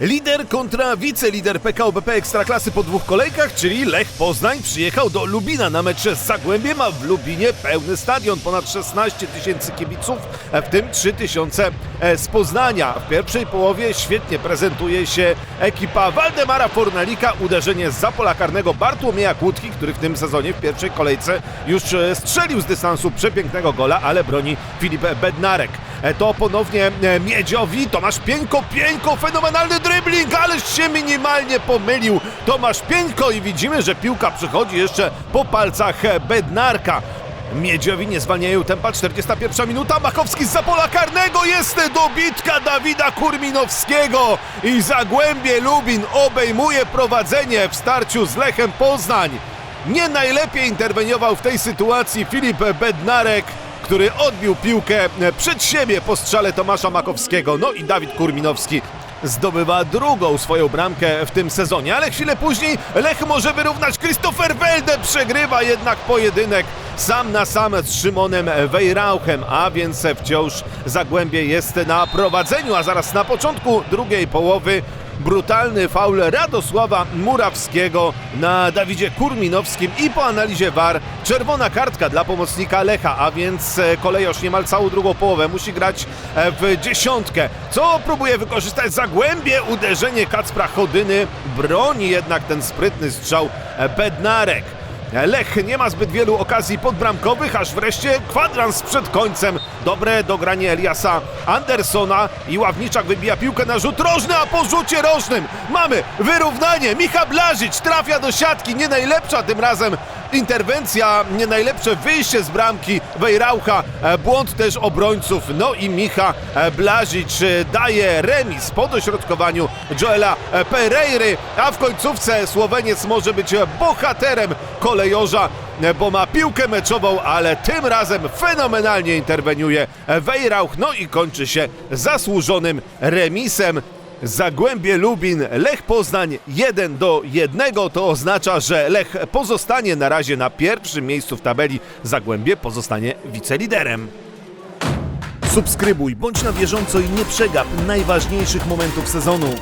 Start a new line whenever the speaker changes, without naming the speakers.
Lider kontra wicelider PKO BP Ekstraklasy po dwóch kolejkach, czyli Lech Poznań przyjechał do Lubina na mecz z Zagłębiem, a w Lubinie pełny stadion, ponad 16 tysięcy kibiców, w tym 3 tysiące e, z Poznania. W pierwszej połowie świetnie prezentuje się ekipa Waldemara Fornalika, uderzenie z pola karnego Bartłomieja Kłódki, który w tym sezonie w pierwszej kolejce już e, strzelił z dystansu przepięknego gola, ale broni Filip Bednarek. E, To ponownie e, Miedziowi, Tomasz Pieńko, Pieńko, fenomenalny dribbling, ależ się minimalnie pomylił. Tomasz Pieńko i widzimy, że piłka przychodzi jeszcze po palcach e, Bednarka. Miedziowi nie zwalniają tempa, 41 minuta, Machowski z pola karnego, jest dobitka Dawida Kurminowskiego. I Zagłębie Lubin obejmuje prowadzenie w starciu z Lechem Poznań. Nie najlepiej interweniował w tej sytuacji Filip Bednarek, który odbił piłkę przed siebie po strzale Tomasza Makowskiego. No i Dawid Kurminowski zdobywa drugą swoją bramkę w tym sezonie, ale chwilę później Lech może wyrównać. Christopher Welde przegrywa jednak pojedynek sam na sam z Szymonem Wejrauchem, a więc wciąż Zagłębie jest na prowadzeniu, a zaraz na początku drugiej połowy brutalny faul Radosława Murawskiego na Dawidzie Kurminowskim i po analizie VAR czerwona kartka dla pomocnika Lecha, a więc e, kolejosz niemal całą drugą połowę musi grać e, w dziesiątkę. Co próbuje wykorzystać Zagłębie? Uderzenie Kacpra Chodyny broni jednak ten sprytny strzał e, Bednarek. Lech nie ma zbyt wielu okazji podbramkowych, aż wreszcie kwadrans przed końcem. Dobre dogranie Eliasa Andersona i Ławniczak wybija piłkę na rzut rożny, a po rzucie rożnym mamy wyrównanie. Micha Blazić trafia do siatki, nie najlepsza tym razem interwencja, nie najlepsze wyjście z bramki Wejraucha, e, błąd też obrońców. No i Micha e, Blazić e, daje remis po dośrodkowaniu Joela Pereiry, a w końcówce Słoweniec może być bohaterem kolejorza, bo ma piłkę meczową, ale tym razem fenomenalnie interweniuje Wejrauch, no i kończy się zasłużonym remisem. Zagłębie Lubin, Lech Poznań 1 do 1. To oznacza, że Lech pozostanie na razie na pierwszym miejscu w tabeli. Zagłębie pozostanie wiceliderem. Subskrybuj, bądź na bieżąco i nie przegap najważniejszych momentów sezonu.